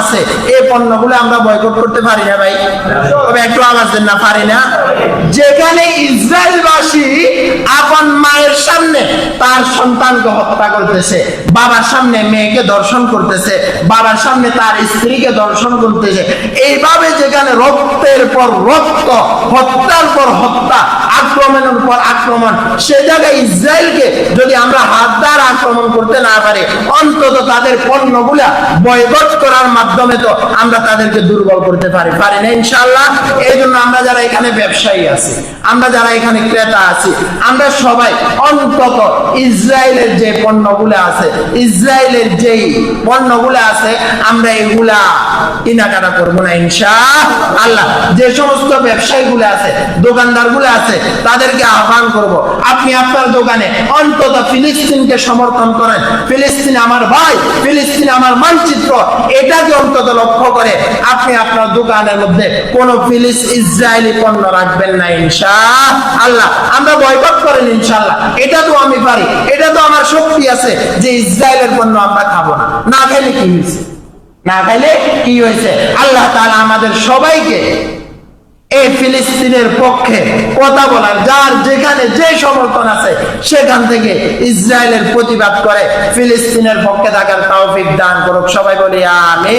আছে। এই পণ্যগুলো আমরা বয়কট করতে পারি না ভাই। তবে একটু আওয়াজ দেন না, পারি না। যেখানে ইসরায়েলবাসী আপন মায়ের সামনে তার সন্তানকে হত্যা করতেছে, বাবার সামনে মেয়েকে দর্শন করতেছে, বাবার সামনে তার স্ত্রীকে দর্শন করতেছে, এইভাবে যেখানে রক্তের পর রক্ত, হত্যার পর হত্যা, আক্রমণের পর আক্রমণ, সে জায়গায় ইসরায়েলকে যদি আমরা হাত আক্রমণ করতে না পারি। অন্তত তাদের পণ্যগুলা বয়কট করার মাধ্যমে তো আমরা তাদেরকে দুর্বল করতে পারি। পারি না ইনশাল্লাহ এই জন্য আমরা যারা এখানে ব্যবসায়ী আছি, আমরা যারা এখানে ক্রেতা আছি, আমরা সবাই অন্তত ইসরায়েলের যে পণ্যগুলো আছে, ইসরায়েলের যেই পণ্যগুলো আছে, আমরা এগুলা কেনাকাটা করব না ইনশা আল্লাহ যে সমস্ত ব্যবসায়ীগুলো আছে, দোকানদারগুলো আছে, তাদেরকে আহ্বান করব, আপনি আপনার দোকানে অন্তত ফিলিস্তিনকে সমর্থন করেন ফিলিস্তিন আমার ভাই, ফিলিস্তিন আমার মানচিত্র, এটাকে অন্তত লক্ষ্য করে আপনি আপনার দোকানের মধ্যে কোন ফিলিস ইসরায়েলি পণ্য রাখবেন না ইনশা আল্লাহ, আমরা বয়কট করেন ইনশাল্লাহ এটা তো আমি পারি। এটা তো আমার শক্তি আছে যে ইসরায়েলের পণ্য আমরা খাব না। না খাইলে কি হয়েছে? না খাইলে কি হয়েছে? আল্লাহ তাআলা আমাদের সবাইকে এই ফিলিস্তিনের পক্ষে কথা বলার, যার যেখানে যে সমর্থন আছে, সেখান থেকে ইসরায়েলের প্রতিবাদ করে ফিলিস্তিনের পক্ষে থাকার তৌফিক দান করুক। সবাই বলি, আমিন।